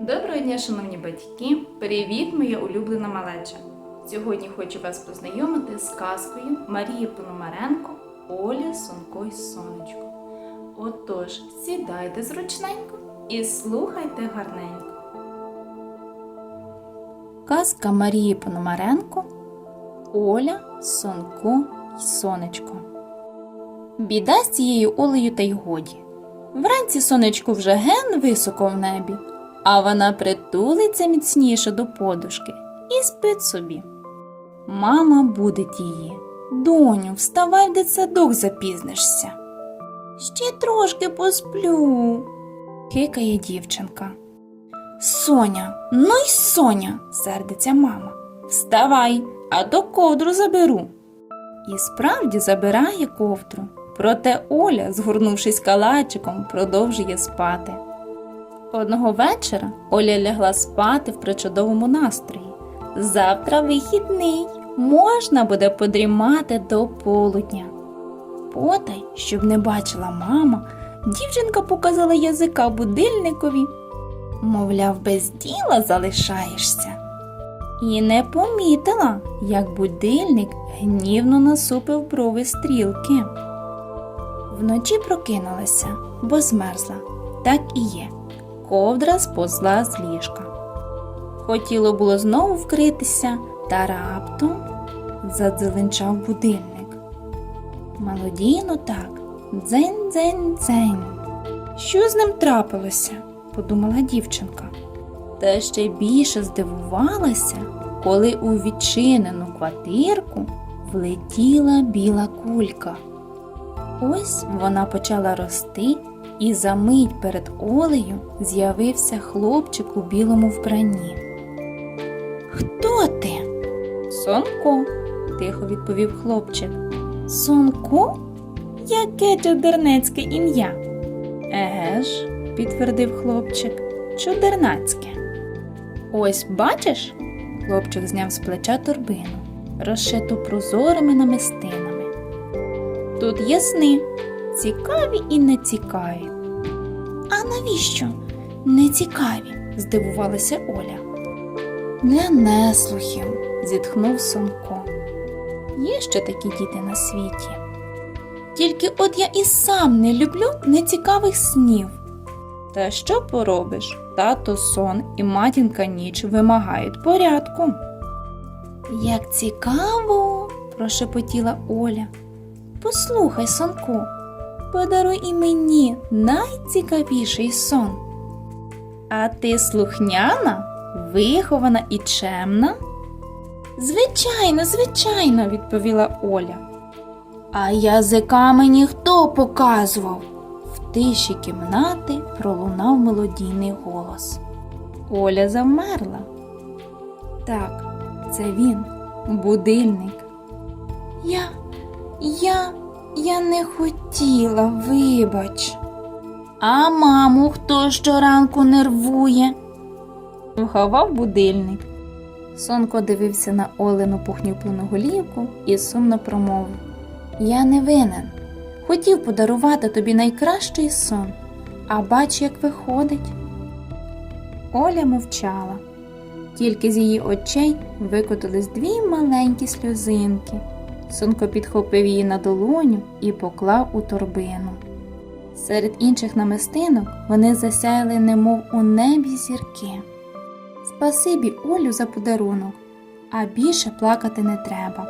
Доброго дня, шановні батьки! Привіт, моя улюблена малеча! Сьогодні хочу вас познайомити з казкою Марії Пономаренко Оля Сонко й Сонечко. Отож, сідайте зручненько і слухайте гарненько. Казка Марії Пономаренко Оля, Сонко й Сонечко. Біда з цією Олею та й годі. Вранці сонечко вже ген високо в небі, а вона притулиться міцніше до подушки і спить собі. Мама будить її. Доню, вставай в дитсадок запізнишся. Ще трошки посплю, хикає дівчинка. Соня, ну й Соня, сердиться мама. Вставай, а то ковдру заберу. І справді забирає ковдру. Проте Оля, згорнувшись калачиком, продовжує спати. Одного вечора Оля лягла спати в причудовому настрої. Завтра вихідний, можна буде подрімати до полудня. Потай, щоб не бачила мама, дівчинка показала язика будильникові. Мовляв, без діла залишаєшся. І не помітила, як будильник гнівно насупив брови стрілки. Вночі прокинулася, бо змерзла. Так і є. Ковдра сповзла з ліжка. Хотіло було знову вкритися, та раптом задзеленчав будильник. Мелодійно так, дзень-дзень-дзень. Що з ним трапилося? подумала дівчинка. Та ще більше здивувалася, коли у відчинену квартирку влетіла біла кулька. Ось вона почала рости, і за мить перед Олею з'явився хлопчик у білому вбранні. Хто ти? Сонко, тихо відповів хлопчик. Сонко? Яке чудернецьке ім'я? Еге ж, підтвердив хлопчик, чудернацьке. Ось бачиш? Хлопчик зняв з плеча торбину, розшиту прозорими намистинами. Тут є сни, цікаві і нецікаві. А навіщо нецікаві? здивувалася Оля. Для неслухів, зітхнув Сомко. Є ще такі діти на світі. Тільки от я і сам не люблю нецікавих снів. Та що поробиш? Тато сон і матінка ніч вимагають порядку. Як цікаво, прошепотіла Оля. Послухай, сонку, подаруй і мені найцікавіший сон. А ти слухняна, вихована і чемна? Звичайно, звичайно, відповіла Оля. А язика мені хто показував? В тиші кімнати пролунав мелодійний голос. Оля завмерла. Так, це він, будильник. Я, я, я не хотіла, вибач. А маму хто щоранку нервує? Вховав будильник. Сонко дивився на Олену похнюплену голівку і сумно промовив Я не винен. Хотів подарувати тобі найкращий сон, а бач, як виходить. Оля мовчала. Тільки з її очей викотились дві маленькі сльозинки. Сонко підхопив її на долоню і поклав у торбину. Серед інших намистинок вони засяяли, немов у небі зірки. Спасибі Олю за подарунок, а більше плакати не треба.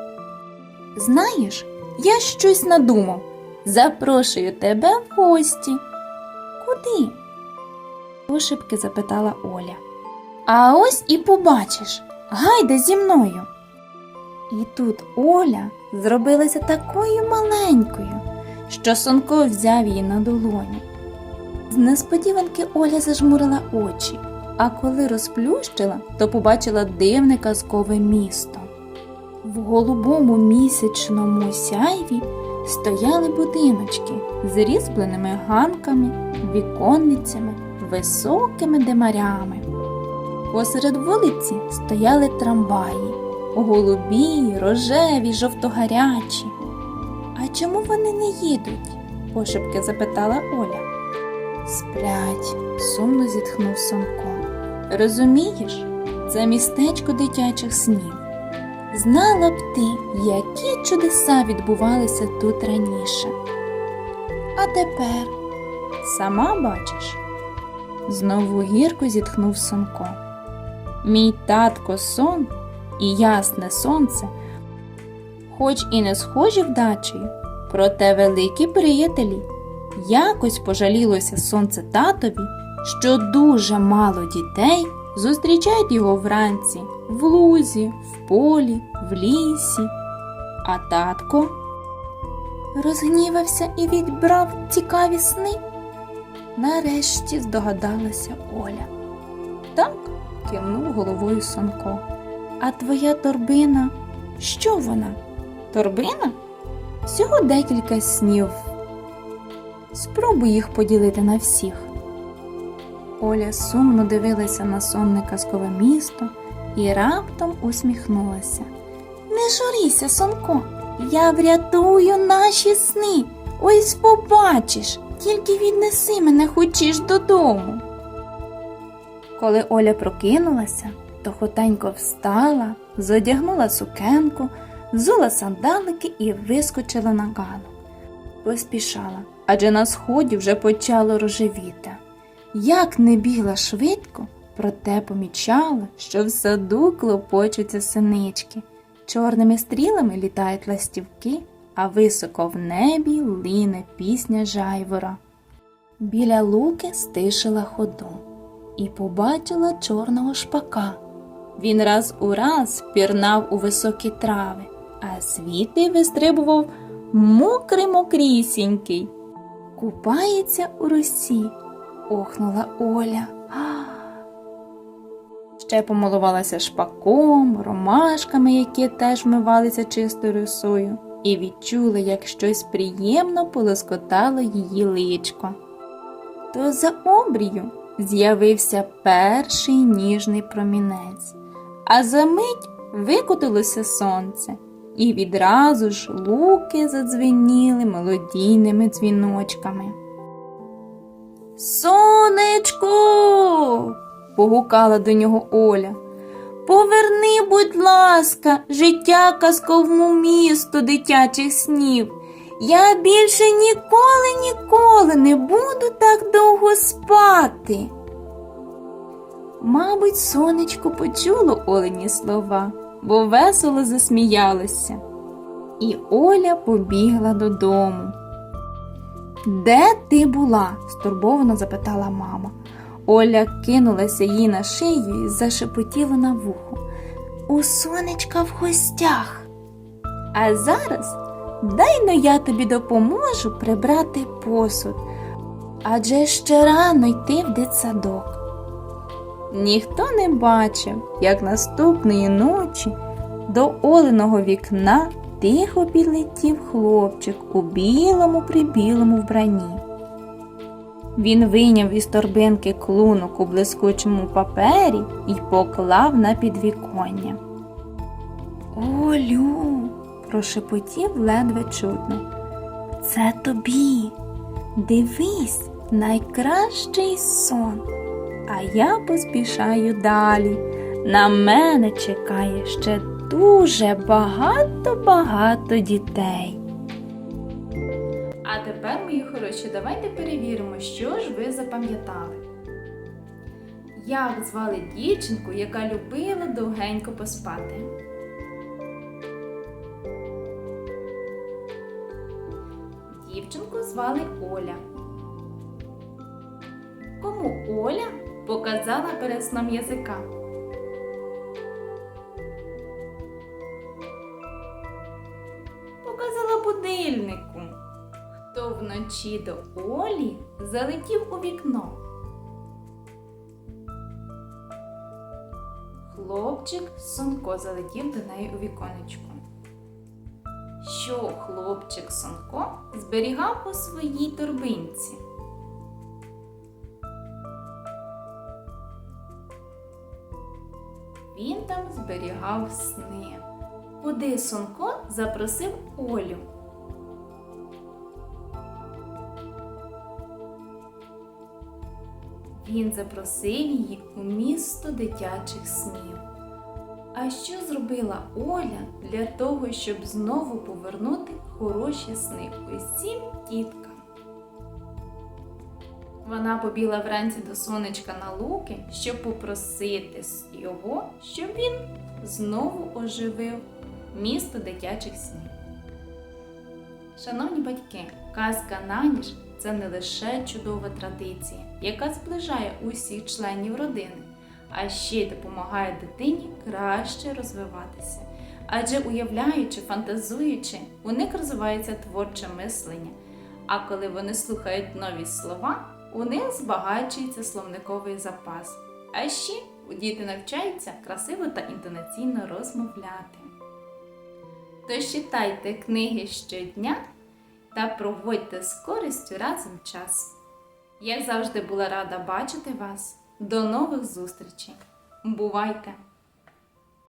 Знаєш, я щось надумав. Запрошую тебе в гості. Куди? пошепки запитала Оля. А ось і побачиш. Гайда зі мною. І тут Оля зробилася такою маленькою, що Сонко взяв її на долоню. З несподіванки Оля зажмурила очі, а коли розплющила, то побачила дивне казкове місто. В голубому місячному сяйві стояли будиночки з різьбленими ганками, віконницями, високими димарями. Посеред вулиці стояли трамваї, голубі, рожеві, жовтогарячі. А чому вони не їдуть? пошепки запитала Оля. Сплять, сумно зітхнув Сомко. Розумієш, це містечко дитячих снів. Знала б ти, які чудеса відбувалися тут раніше. А тепер сама бачиш. Знову гірко зітхнув Сонко. Мій татко сон і ясне сонце, хоч і не схожі вдачею, проте великі приятелі. Якось пожалілося сонце татові, що дуже мало дітей зустрічають його вранці в лузі, в полі, в лісі. А татко розгнівався і відбрав цікаві сни. Нарешті здогадалася Оля. Так, кивнув головою Сонко. А твоя торбина, що вона? Торбина? Всього декілька снів. Спробуй їх поділити на всіх. Оля сумно дивилася на сонне казкове місто і раптом усміхнулася. Не журися, Сонко, я врятую наші сни. Ось побачиш, тільки віднеси мене хочеш додому. Коли Оля прокинулася, то хотенько встала, зодягнула сукенку, взула сандалики і вискочила на ганок. Поспішала, адже на сході вже почало рожевіти. Як не бігла швидко, проте помічала, що в саду клопочуться синички. Чорними стрілами літають ластівки, а високо в небі лине пісня жайвора. Біля луки стишила ходу і побачила чорного шпака. Він раз у раз пірнав у високі трави, а звідти вистрибував мокрий мокрісінький. Купається у росі, охнула Оля. Ще помилувалася шпаком, ромашками, які теж вмивалися чистою росою, і відчула, як щось приємно полоскотало її личко. То за обрію з'явився перший ніжний промінець, а за мить викотилося сонце, і відразу ж луки задзвеніли мелодійними дзвіночками. Сонечко. погукала до нього Оля. Поверни, будь ласка, життя казковому місту дитячих снів. Я більше ніколи, ніколи не буду так довго спати. Мабуть, сонечко почуло Олені слова, бо весело засміялося. І Оля побігла додому. Де ти була? стурбовано запитала мама. Оля кинулася їй на шию і зашепотіла на вухо. У сонечка в гостях. А зараз дай но я тобі допоможу прибрати посуд, адже ще рано йти в дитсадок. Ніхто не бачив, як наступної ночі до Оленого вікна тихо підлетів хлопчик у білому прибілому вбранні. Він вийняв із торбинки клунок у блискучому папері і поклав на підвіконня. Олю, прошепотів ледве чутно. Це тобі. Дивись, найкращий сон. А я поспішаю далі. На мене чекає ще дуже багато-багато дітей. А тепер, мої хороші, давайте перевіримо, що ж ви запам'ятали. Як звали дівчинку, яка любила довгенько поспати? Дівчинку звали Оля. Кому Оля показала перед сном язика? Показала будильнику. Хто вночі до Олі залетів у вікно? Хлопчик Сонко залетів до неї у віконечко. Що хлопчик Сонко зберігав у своїй торбинці? Він там зберігав сни. Куди Сонко запросив Олю? він запросив її у місто дитячих снів. А що зробила Оля для того, щоб знову повернути хороші сни усім тіткам? Вона побігла вранці до сонечка на луки, щоб попросити його, щоб він знову оживив місто дитячих снів. Шановні батьки, казка на ніч це не лише чудова традиція, яка зближає усіх членів родини, а ще й допомагає дитині краще розвиватися. Адже уявляючи, фантазуючи, у них розвивається творче мислення. А коли вони слухають нові слова, у них збагачується словниковий запас. А ще діти навчаються красиво та інтонаційно розмовляти. Тож читайте книги щодня та проводьте з користю разом час. Як завжди була рада бачити вас. До нових зустрічей. Бувайте!